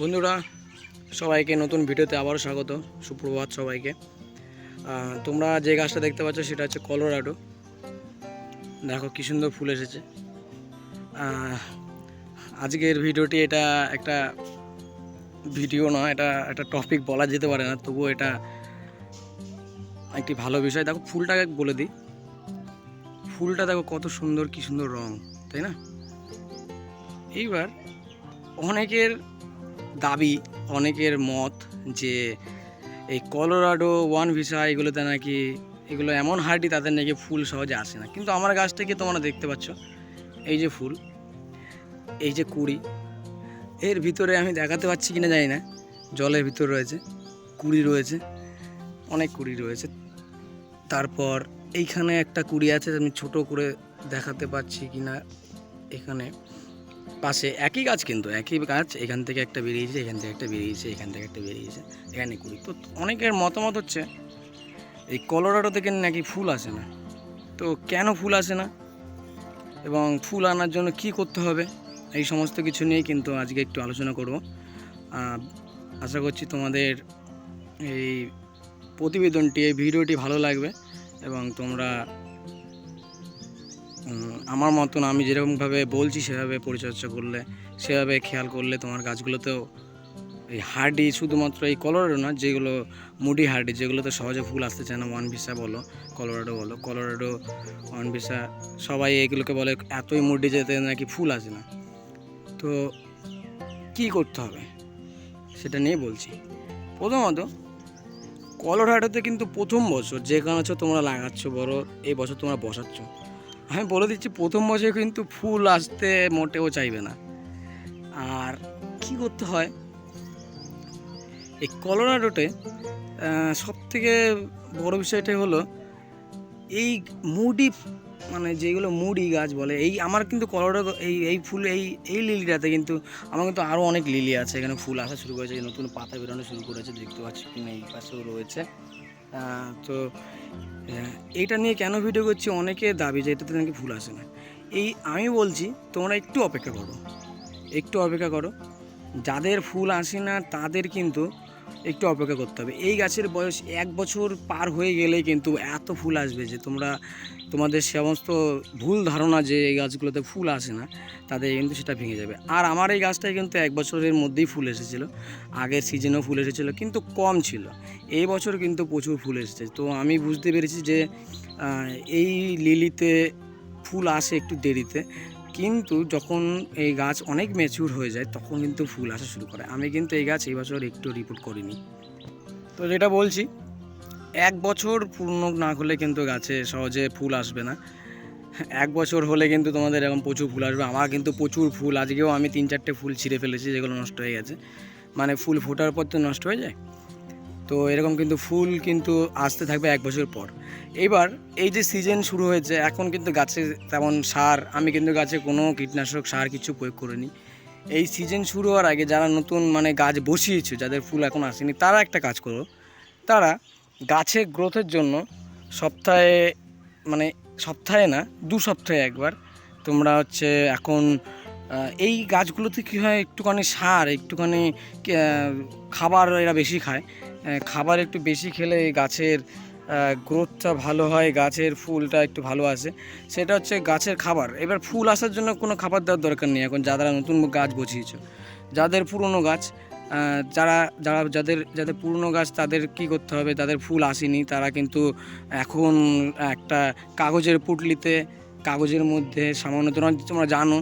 বন্ধুরা, সবাইকে নতুন ভিডিওতে আবারও স্বাগত। সুপ্রভাত সবাইকে। তোমরা যে গাছটা দেখতে পাচ্ছ, সেটা হচ্ছে কলোরাডো। দেখো কি সুন্দর ফুল এসেছে। আজকের ভিডিওটি এটা একটা ভিডিও নয় এটা একটা টপিক বলা যেতে পারে না, তবুও এটা একটি ভালো বিষয়। দেখো, ফুলটাকে বলে দিই। ফুলটা দেখো কত সুন্দর, কি সুন্দর রং, তাই না? এইবার অনেকের দাবি অনেকের মত যে এই কলোরাডো, ওয়ান ভিসা এগুলোতে নাকি এগুলো এমন হার্ডি তাদের নাকি ফুল সহজে আসে না। কিন্তু আমার গাছ থেকে তোমরা দেখতে পাচ্ছ? এই যে ফুল, এই যে কুড়ি, এর ভিতরে আমি দেখাতে পাচ্ছি কিনা জানি না। জলের ভিতর রয়েছে, কুড়ি রয়েছে, অনেক কুড়ি রয়েছে। তারপর এইখানে একটা কুড়ি আছে, আমি ছোট করে দেখাতে পাচ্ছি কিনা এখানে। পাশে একই গাছ কিন্তু, একই গাছ এখান থেকে একটা বেরিয়েছে, এখান থেকে একটা বেরিয়েছে, এখান থেকে একটা বেরিয়েছে, এখানে কুড়ি। তো অনেকের মতামত হচ্ছে, এই কলোরাডো থেকে নাকি ফুল আসে না। তো কেন ফুল আসে না? এবং ফুল আনার জন্য কি করতে হবে? এই সমস্ত কিছু নিয়ে কিন্তু আজকে একটু আলোচনা করব। আশা করছি তোমাদের এই প্রতিবেদনটি, এই ভিডিওটি ভালো লাগবে এবং তোমরা আমার মতন আমি যেরকমভাবে বলছি সেভাবে পরিচর্যা করলে, সেভাবে খেয়াল করলে তোমার গাছগুলোতেও এই হার্ডি শুধুমাত্র এই কলোরাডো না, যেগুলো মুডি হার্ডি, যেগুলোতে সহজে ফুল আসতে চায় না, ওয়ান ভিসা বলো, কলোরাডো বলো, কলোরাডো, ওয়ান ভিসা, সবাই এগুলোকে বলে এতই মুডি যেতে নাকি ফুল আসে না। তো কি করতে হবে? সেটা নিয়ে বলছি। প্রথমত, কলোরাডোতে কিন্তু প্রথম বছর যে গাছ তোমরা লাগাচ্ছ বড়, এই বছর তোমরা বসাচ্ছ। আমি বলে দিচ্ছি, প্রথম বছর কিন্তু ফুল আসতে মোটেও চাইবে না। আর কি করতে হয়? এই কলোরাডোতে সব থেকে বড় বিষয়টাই হলো, এই মুডি মানে যেগুলো মুডি গাছ বলে, এই আমার কিন্তু কলোরাডো এই এই ফুল, এই এই লিলিটাতে কিন্তু আমার কিন্তু আরও অনেক লিলি আছে। এখানে ফুল আসা শুরু করেছে নতুন পাতা বেরোনো শুরু করেছে, দেখতে পাচ্ছি কিনা এই পাশেও রয়েছে। তো এইটা নিয়ে কেন ভিডিও করছি? অনেকে দাবি যে এটাতে নাকি ভুল আসে না। এই আমি বলছি, তোমরা একটু অপেক্ষা করো। একটু অপেক্ষা করো। যাদের ফুল আসে না, তাদের কিন্তু একটু অপেক্ষা করতে হবে। এই গাছের বয়স এক বছর পার হয়ে গেলেই কিন্তু এত ফুল আসবে যে তোমরা, তোমাদের সমস্ত ভুল ধারণা যে এই গাছগুলোতে ফুল আসে না তাদের কিন্তু সেটা ভেঙে যাবে। আর আমার এই গাছটায় কিন্তু এক বছরের মধ্যেই ফুল এসেছিল। আগের সিজনেও ফুল এসেছিল, কিন্তু কম ছিল। এই বছর কিন্তু প্রচুর ফুল এসেছে। তো আমি বুঝতে পেরেছি যে এই লিলিতে ফুল আসে একটু দেরিতে। কিন্তু যখন এই গাছ অনেক ম্যাচিউর হয়ে যায়, তখন কিন্তু ফুল আসা শুরু করে। আমি কিন্তু এই গাছ এই বছর একটু রিপোর্ট করিনি। তো যেটা বলছি, এক বছর পূর্ণ না হলে কিন্তু গাছে সহজে ফুল আসবে না। এক বছর হলে কিন্তু তোমাদের এরকম প্রচুর ফুল আসবে। আমার কিন্তু প্রচুর ফুল। আজকেও আমি তিন চারটে ফুল ছিঁড়ে ফেলেছি, যেগুলো নষ্ট হয়ে গেছে। মানে ফুল ফোটার পর তো নষ্ট হয়ে যায়। তো এরকম কিন্তু ফুল কিন্তু আসতে থাকবে এক বছর পর। এবার এই যে সিজন শুরু হয়েছে, এখন কিন্তু গাছে তেমন সার, আমি কিন্তু গাছে কোনো কীটনাশক সার কিছু প্রয়োগ করিনি। এই সিজন শুরু হওয়ার আগে যারা নতুন মানে গাছ বসিয়েছে, যাদের ফুল এখন আসেনি, তারা একটা কাজ করো, তারা গাছের গ্রোথের জন্য সপ্তাহে মানে সপ্তাহে না, দু সপ্তাহে একবার তোমরা হচ্ছে এখন এই গাছগুলোতে কী হয়, একটুখানি সার, একটুখানি খাবার এরা বেশি খায় খাবার একটু বেশি খেলে এই গাছের গ্রোথটা ভালো হয়, গাছের ফুলটা একটু ভালো আসে। সেটা হচ্ছে গাছের খাবার। এবার ফুল আসার জন্য কোনো খাবার দেওয়ার দরকার নেই এখন, যারা নতুন গাছ বসিয়েছ। যাদের পুরনো গাছ যারা যারা, যাদের যাদের পুরনো গাছ, তাদের কি করতে হবে? তাদের ফুল আসেনি, তারা কিন্তু এখন একটা কাগজের পুটলিতে, কাগজের মধ্যে, সামান্য তোমরা তোমরা জানো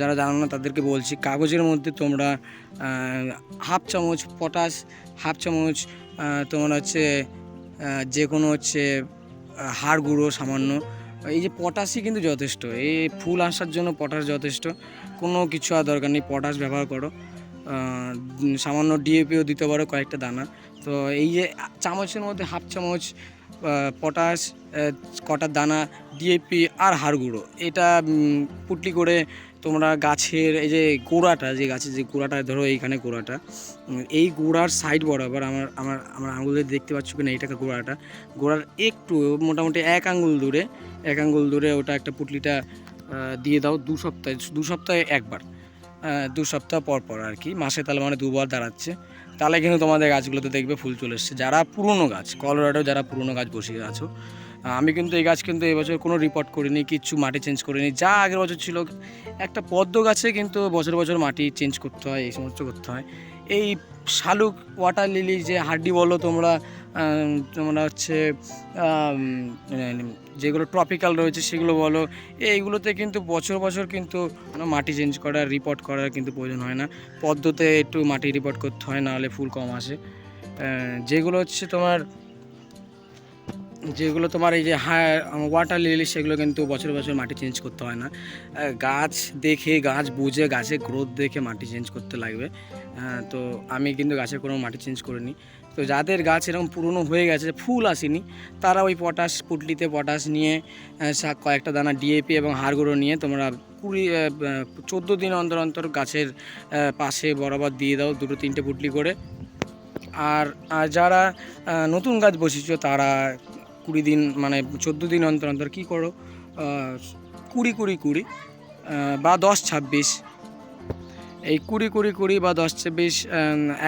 যারা জানো না তাদেরকে বলছি, কাগজের মধ্যে তোমরা হাফ চামচ পটাশ, হাফ চামচ তোমার হচ্ছে যে কোনো হচ্ছে হাড় গুঁড়ো সামান্য। এই যে পটাশই কিন্তু যথেষ্ট। এই ফুল আসার জন্য পটাশ যথেষ্ট। কোনো কিছু আর দরকার নেই, পটাশ ব্যবহার করো। সামান্য ডিএপিও দিতে পারো কয়েকটা দানা। তো এই যে চামচের মধ্যে হাফ চামচ পটাশ কটা দানা, ডিএপি আর হাড় গুঁড়ো, এটা পুটলি করে তোমরা গাছের এই যে গোড়াটা, যে গাছের যে গোড়াটা, ধরো এইখানে গোড়াটা এই গোড়ার সাইড বরাবর আমার আমার আমার আঙুলে দেখতে পাচ্ছ কিনা এইটাকে গোড়াটা, গোড়ার একটু, মোটামুটি এক আঙুল দূরে, এক আঙুল দূরে ওটা একটা পুটলিটা দিয়ে দাও দু সপ্তাহে দু সপ্তাহে একবার দু সপ্তাহ পর পর আর কি, মাসে তাহলে মানে দুবার দাঁড়াচ্ছে, তাহলে কিন্তু তোমাদের গাছগুলোতে দেখবে ফুল চলে এসছে। যারা পুরনো গাছ কলোরাডো যারা পুরনো গাছ বসিয়ে আছো আমি কিন্তু এই গাছ কিন্তু এবছর কোনো রিপোর্ট করিনি, কিচ্ছু মাটি চেঞ্জ করিনি। যা আগের বছর ছিল, একটা পদ্ম গাছে কিন্তু বছর বছর মাটি চেঞ্জ করতে হয়, এই সমস্ত করতে হয়। এই শালুক ওয়াটার লিলি যে হাড্ডি বলো তোমরা তোমরা হচ্ছে যেগুলো ট্রপিক্যাল রয়েছে সেগুলো বলো, এইগুলোতে কিন্তু বছর বছর কিন্তু মাটি চেঞ্জ করার রিপোর্ট করার কিন্তু প্রয়োজন হয় না। পদ্মতে একটু মাটি রিপোর্ট করতে হয়, নাহলে ফুল কম আসে। যেগুলো হচ্ছে তোমার যেগুলো তোমার এই যে ওয়াটার লিলি সেগুলো কিন্তু বছর বছর মাটি চেঞ্জ করতে হয় না। গাছ দেখে, গাছ বুঝে গাছের গ্রোথ দেখে মাটি চেঞ্জ করতে লাগবে। তো আমি কিন্তু গাছের কোনো মাটি চেঞ্জ করিনি। তো যাদের গাছ এরকম পুরনো হয়ে গেছে, ফুল আসেনি, তারা ওই পটাশ পুটলিতে পটাশ নিয়ে কয়েকটা দানা ডিএপি এবং হাড়গুঁড়ো নিয়ে তোমরা কুড়ি চোদ্দ দিন অন্তর অন্তর গাছের পাশে বরাবর দিয়ে দাও দুটো তিনটে পুটলি করে। আর আর যারা নতুন গাছ বসিয়েছো তারা কুড়ি দিন মানে চোদ্দ দিন অন্তর অন্তর কী করো? কুড়ি কুড়ি কুড়ি বা দশ ছাব্বিশ। এই কুড়ি কুড়ি কুড়ি বা দশ ছাব্বিশ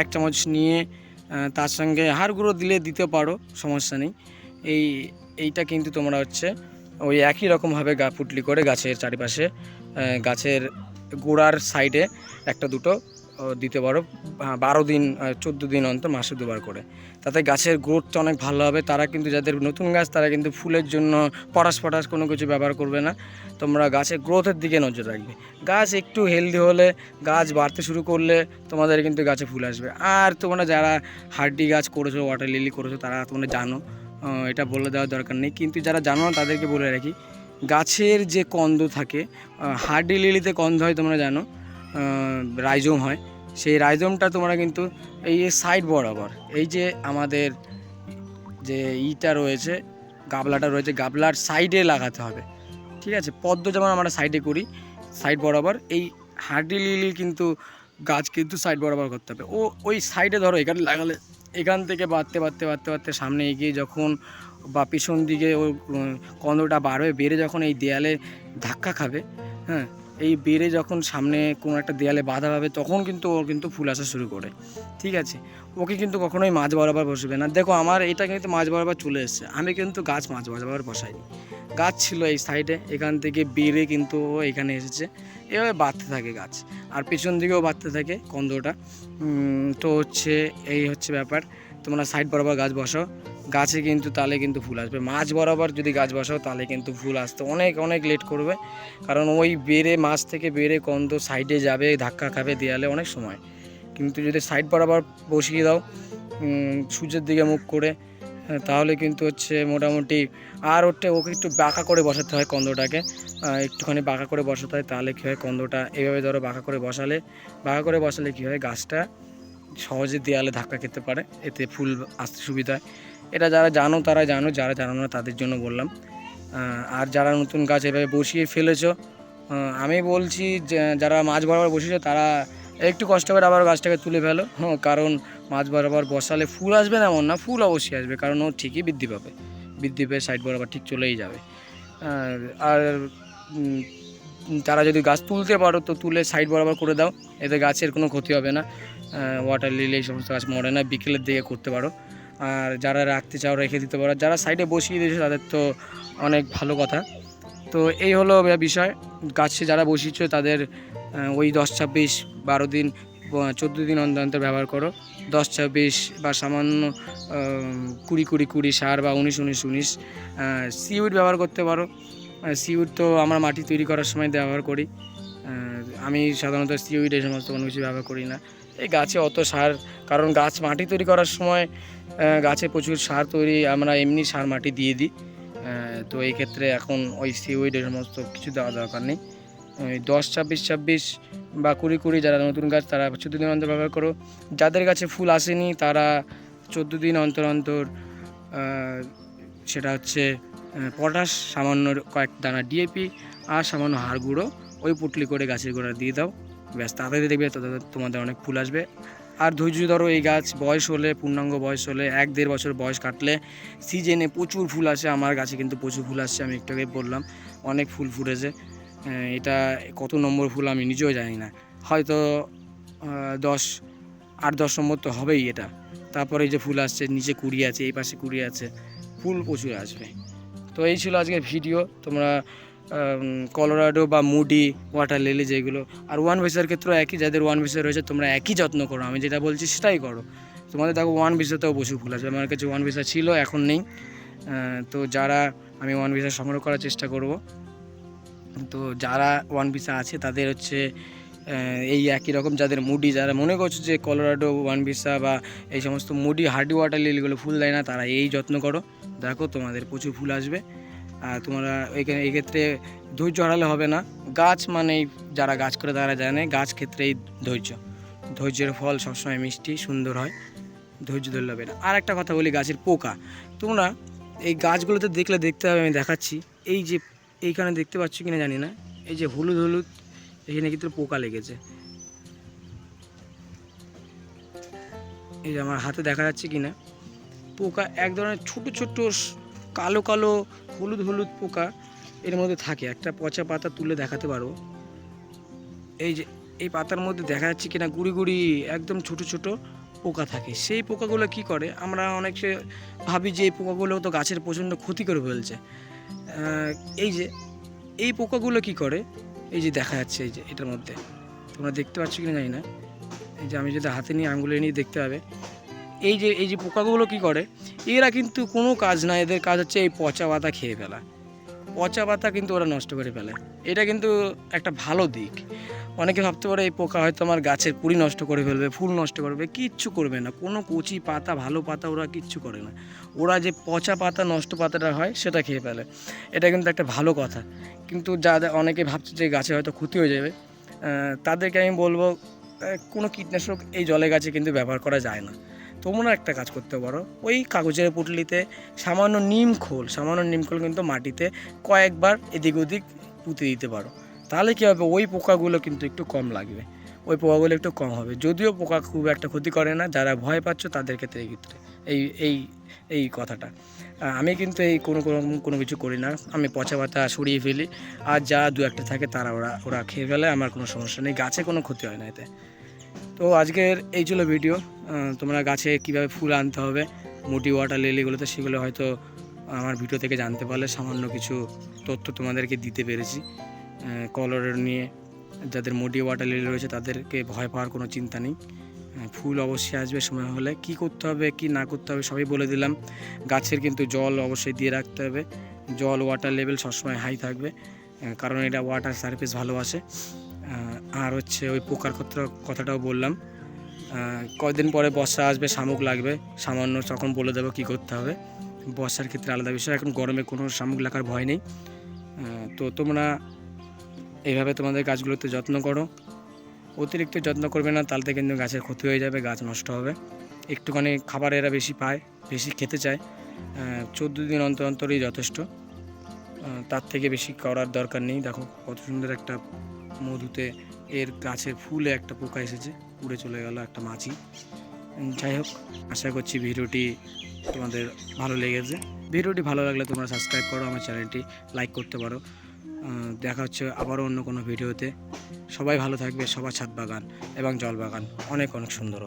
এক চামচ নিয়ে তার সঙ্গে হাড় গুঁড়ো দিলে দিতে পারো, সমস্যা নেই। এই, এইটা কিন্তু তোমরা হচ্ছে ওই একই রকমভাবে গা পুটলি করে গাছের চারিপাশে গাছের গোড়ার সাইডে একটা দুটো দিতে পারো বারো দিন চোদ্দ দিন অন্তর মাসে দুবার করে। তাতে গাছের গ্রোথটা অনেক ভালো হবে। তারা কিন্তু যাদের নতুন গাছ, তারা কিন্তু ফুলের জন্য পটাশ পটাশ কোনো কিছু ব্যবহার করবে না। তোমরা গাছের গ্রোথের দিকে নজর রাখবে। গাছ একটু হেলদি হলে, গাছ বাড়তে শুরু করলে তোমাদের কিন্তু গাছে ফুল আসবে। আর তোমরা যারা হার্ডি গাছ করেছ ওয়াটার লিলি করেছ, তারা তোমরা জানো এটা বলে দেওয়ার দরকার নেই। কিন্তু যারা জানো না, তাদেরকে বলে রাখি, গাছের যে কন্দ থাকে হার্ডি লিলিতে কন্দ হয় তোমরা জানো রাইজোম হয়। সেই রাইজোমটা তোমরা কিন্তু এই সাইড বরাবর এই যে আমাদের যে ইটা রয়েছে গাবলাটা রয়েছে গাবলার সাইডে লাগাতে হবে। ঠিক আছে? পদ্ম যেমন আমরা সাইডে করি সাইড বরাবর এই হার্ডি লিলি কিন্তু গাছ কিন্তু সাইড বরাবর করতে হবে। ও ওই সাইডে ধরো এখানে লাগালে এখান থেকে বাড়তে বাড়তে বাড়তে বাড়তে সামনে এগিয়ে যখন বা পিছন দিকে উম, কন্দটা বাড়বে বেড়ে যখন এই দেয়ালে ধাক্কা খাবে হ্যাঁ এই বেড়ে যখন সামনে কোনো একটা দেয়ালে বাধা পাবে, তখন কিন্তু ওর কিন্তু ফুল আসা শুরু করে। ঠিক আছে? ওকে কিন্তু কখনোই মাঝ বরাবর বসবে না। দেখো, আমার এটা কিন্তু মাঝ বরাবর চলে এসেছে। আমি কিন্তু গাছ মাঝ বরাবর বসাইনি। গাছ ছিল এই সাইডে। এখান থেকে বেড়ে কিন্তু ও এখানে এসেছে। এভাবে বাড়তে থাকে গাছ। আর পেছন দিকেও বাড়তে থাকে কন্দটা। তো হচ্ছে, এই হচ্ছে ব্যাপার। তোমরা সাইড বরাবর গাছ বসাও। গাছে কিন্তু তাহলে কিন্তু ফুল আসবে। মাঝ বরাবর যদি গাছ বসাও তাহলে কিন্তু ফুল আসতে অনেক অনেক লেট করবে। কারণ ওই বেড়ে মাছ থেকে বেড়ে কন্দ সাইডে যাবে ধাক্কা খাবে দেয়ালে অনেক সময়। কিন্তু যদি সাইড বরাবর বসিয়ে দাও সূর্যের দিকে মুখ করে হ্যাঁ, তাহলে কিন্তু হচ্ছে মোটামুটি আর ওটা ওকে একটু বাঁকা করে বসাতে হয় কন্দটাকে। একটুখানি বাঁকা করে বসাতে হয় তাহলে কী হয় কন্দটা এভাবে ধরো বাঁকা করে বসালে বাঁকা করে বসালে কী হয় গাছটা সহজে দেয়ালে ধাক্কা খেতে পারে এতে ফুল আসতে সুবিধা হয়। এটা যারা জানো তারা জানো, যারা জানো না তাদের জন্য বললাম। আর যারা নতুন গাছ এভাবে বসিয়ে ফেলেছো আমি বলছি যারা মাছ বরাবর বসিয়েছো তারা একটু কষ্ট করে আবার গাছটাকে তুলে ফেলো। হ্যাঁ কারণ মাছ বরাবর বসালে ফুল আসবে না এমন না, ফুল অবশ্যই আসবে, কারণ ও ঠিকই বৃদ্ধি পাবে। বৃদ্ধি পেয়ে সাইড বরাবর ঠিক চলেই যাবে। আর তারা যদি গাছ তুলতে পারো তো তুলে সাইড বরাবর করে দাও, এতে গাছের কোনো ক্ষতি হবে না। ওয়াটার লিলি এই সমস্ত গাছ মরে না, বিকেলের দিকে করতে পারো। আর যারা রাখতে চাও, রেখে দিতে পারো। যারা সাইডে বসিয়ে দিয়েছে, তাদের তো অনেক ভালো কথা। তো এই হলো বিষয়। গাছে যারা বসিয়েছো, তাদের ওই দশ, ছাব্বিশ, বারো দিন চোদ্দ দিন অন্তর অন্তর ব্যবহার করো। দশ, ছাব্বিশ বা সামান্য কুড়ি কুড়ি কুড়ি সার বা উনিশ উনিশ উনিশ সিউড ব্যবহার করতে পারো। সিউড তো আমরা মাটি তৈরি করার সময় ব্যবহার করি। আমি সাধারণত সিউড এই সমস্ত কোনো কিছু ব্যবহার করি না। এই গাছে অত সার, কারণ গাছ মাটি তৈরি করার সময় গাছে প্রচুর সার তৈরি, আমরা এমনি সার মাটি দিয়ে দিই। তো এই ক্ষেত্রে এখন ওই এই সমস্ত কিছু দেওয়া দরকার নেই। ওই দশ, ছাব্বিশ ছাব্বিশ বা কুড়ি কুড়ি যারা নতুন গাছ, তারা চোদ্দ দিন অন্তর ব্যবহার করো। যাদের কাছে ফুল আসেনি, তারা চোদ্দ দিন অন্তর অন্তর সেটা হচ্ছে পটাশ, সামান্য কয়েক দানা ডিএপি আর সামান্য হাড় গুঁড়ো, ওই পুটলি করে গাছের গোড়া দিয়ে দাও। ব্যাস, তাড়াতাড়ি দেখবে তোমাদের অনেক ফুল আসবে। আর ধৈর্য ধরো এই গাছ বয়স হলে, পূর্ণাঙ্গ বয়স হলে, এক দেড় বছর বয়স কাটলে সিজনে প্রচুর ফুল আসে, আমার গাছে কিন্তু প্রচুর ফুল আসছে, আমি একটু আগে বললাম, অনেক ফুল ফুটেছে। এটা কত নম্বর ফুল আমি নিজেও জানি না। হয়তো দশ, আট, দশ নম্বর তো হবেই এটা। তারপরে এই যে ফুল আসছে, নিচে কুড়ি আছে, এই পাশে কুড়ি আছে, ফুল প্রচুর আসবে। তো এই ছিল আজকের ভিডিও তোমরা কলোরাডো বা মুডি ওয়াটার লিলি যেগুলো। আর ওয়ান ভিসার ক্ষেত্রেও একই, যাদের ওয়ান ভিসা রয়েছে, তোমরা একই যত্ন করো। আমি যেটা বলছি, সেটাই করো। তোমাদের দেখো ওয়ান ভিসাতেও প্রচুর ফুল আসবে আমার কাছে ওয়ান ভিসা ছিল, এখন নেই। তো যারা, আমি ওয়ান ভিসা সংগ্রহ করার চেষ্টা করব। তো যারা ওয়ান ভিসা আছে, তাদের হচ্ছে এই একই রকম, যাদের মুডি যারা মনে করছ যে কলোরাডো ওয়ান ভিসা বা এই সমস্ত মুডি হার্ডি ওয়াটার লিলিগুলো ফুল দেয় না, তারা এই যত্ন করো। দেখো, তোমাদের প্রচুর ফুল আসবে। তোমরা এখানে এই ক্ষেত্রে ধৈর্য হারালে হবে না। গাছ মানেই যারা গাছ করে তারা জানে, গাছ ক্ষেত্রেই ধৈর্য। ধৈর্যের ফল সবসময় মিষ্টি, সুন্দর হয়। ধৈর্য ধরলে হবে না। আর একটা কথা বলি গাছের পোকা। তোমরা এই গাছগুলোতে দেখলে দেখতে হবে আমি দেখাচ্ছি। এই যে এইখানে দেখতে পাচ্ছ কিনা জানি না। এই যে হলুদ হলুদ, এখানে কিন্তু পোকা লেগেছে। এই যে আমার হাতে দেখা যাচ্ছে কিনা। পোকা এক ধরনের ছোট ছোট কালো কালো হলুদ হলুদ পোকা এর মধ্যে থাকে। একটা পচা পাতা তুলে দেখাতে পারব এই যে, এই পাতার মধ্যে দেখা যাচ্ছে কিনা গুড়ি গুড়ি একদম ছোট ছোট পোকা থাকে। সেই পোকাগুলো কি করে? আমরা অনেকে ভাবি যে এই পোকাগুলো তো গাছের প্রচণ্ড ক্ষতি করে ফেলছে। এই যে, এই পোকাগুলো কি করে? এই যে দেখা যাচ্ছে এই যে, এটার মধ্যে। তোমরা দেখতে পাচ্ছ কিনা জানি না। এই যে আমি যদি হাতে নিয়ে আঙুলে নিয়ে দেখতে হবে এই যে এই যে পোকাগুলো কি করে? এরা কিন্তু কোনো কাজ না, এদের কাজ হচ্ছে এই পচা পাতা খেয়ে ফেলা। পচা পাতা কিন্তু ওরা নষ্ট করে ফেলে। এটা কিন্তু একটা ভালো দিক। অনেকে ভাবতে পারে এই পোকা হয়তো আমার গাছের কুড়ি নষ্ট করে ফেলবে, ফুল নষ্ট করবে, কিচ্ছু করবে না। কোনো কচি পাতা, ভালো পাতা ওরা কিচ্ছু করে না। ওরা যে পচা পাতা, নষ্ট পাতাটা হয়, সেটা খেয়ে ফেলে। এটা কিন্তু একটা ভালো কথা। কিন্তু যাদের অনেকে ভাবছে যে গাছে হয়তো ক্ষতি হয়ে যাবে তাদেরকে আমি বলব কোনো কীটনাশক এই জলে গাছে কিন্তু ব্যবহার করা যায় না। তোমরা একটা কাজ করতে পারো। ওই কাগজের পুটলিতে সামান্য নিম খোল, সামান্য নিম খোল কিন্তু মাটিতে কয়েকবার এদিক ওদিক পুঁতে দিতে পারো। তাহলে কী হবে? ওই পোকাগুলো কিন্তু একটু কম লাগবে। ওই পোকাগুলো একটু কম হবে। যদিও পোকা খুব একটা ক্ষতি করে না, যারা ভয় পাচ্ছ তাদের ক্ষেত্রে এই ক্ষেত্রে, এই এই এই কথাটা। আমি কিন্তু এই কোনো কোনো কোনো কিছু করি না। আমি পচা পাতা সরিয়ে ফেলি। আর যা দু একটা থাকে তারা ওরা ওরা খেয়ে ফেলে। আমার কোনো সমস্যা নেই। গাছে কোনো ক্ষতি হয় না এতে। তো আজকের এই ছিল ভিডিও। তোমরা গাছে কীভাবে ফুল আনতে হবে, মুটি ওয়াটার লিলিগুলোতে সেগুলো হয়তো আমার ভিডিও থেকে জানতে পারলে, সামান্য কিছু তথ্য তোমাদেরকে দিতে পেরেছি। কলর নিয়ে যাদের মুটি ওয়াটার লিলি রয়েছে তাদেরকে ভয় পাওয়ার কোনো চিন্তা নেই। ফুল অবশ্যই আসবে, সময় হলে কি করতে হবে, কি না করতে হবে সবই বলে দিলাম। গাছের কিন্তু জল অবশ্যই দিয়ে রাখতে হবে। জল ওয়াটার লেভেল সবসময় হাই থাকবে কারণ এটা ওয়াটার সারফেস ভালোবাসে। আর হচ্ছে ওই পোকার কথা কথাটাও বললাম। কয়দিন পরে বর্ষা আসবে, শামুক লাগবে। সামান্য তখন বলে দেবো কী করতে হবে। বর্ষার ক্ষেত্রে আলাদা বিষয়, এখন গরমে কোনো শামুক লাগার ভয় নেই। তো তোমরা এইভাবে তোমাদের গাছগুলোতে যত্ন করো। অতিরিক্ত যত্ন করবে না তাহলে কিন্তু গাছের ক্ষতি হয়ে যাবে, গাছ নষ্ট হবে। একটুখানি খাবার এরা বেশি পায়, বেশি খেতে চায়। চোদ্দ দিন অন্তর অন্তরই যথেষ্ট। তার থেকে বেশি করার দরকার নেই। দেখো কত সুন্দর একটা মধুতে এর গাছের ফুলে একটা পোকা এসেছে। উড়ে চলে গেল একটা মাছি যাই হোক, আশা করছি ভিডিওটি তোমাদের ভালো লেগেছে। ভিডিওটি ভালো লাগলে তোমরা সাবস্ক্রাইব করো, আমার চ্যানেলটি লাইক করতে পারো। দেখা হচ্ছে আবারও অন্য কোনো ভিডিওতে। সবাই ভালো থাকবে, সবার ছাদ বাগান এবং জল বাগান। অনেক অনেক সুন্দর